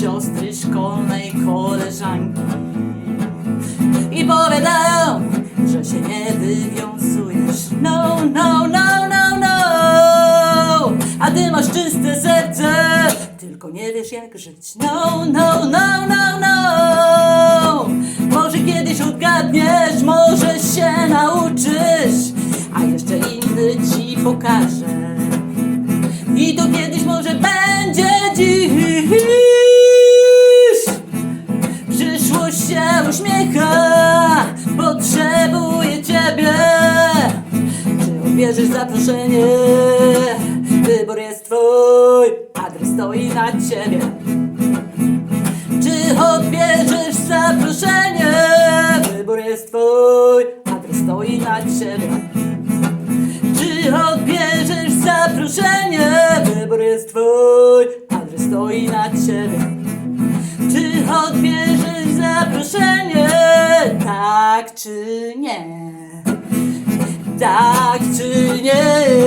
siostry szkolnej koleżanki i powiadają, że się nie wywiązujesz. No, no, no, no, no. A ty masz czyste serce, tylko nie wiesz jak żyć. No, no, no, no, no. Może kiedyś odgadniesz, może się nauczysz, a jeszcze inny ci pokaże. I to kiedyś może będzie Przyszłość się uśmiecha, potrzebuje ciebie. Czy odbierzesz zaproszenie? Wybór jest twój, adres stoi na ciebie. Czy odbierzesz zaproszenie? Wybór jest twój, adres stoi na ciebie. Czy odbierzesz stoi na ciebie. Czy odbierzesz zaproszenie? Tak czy nie? Tak czy nie?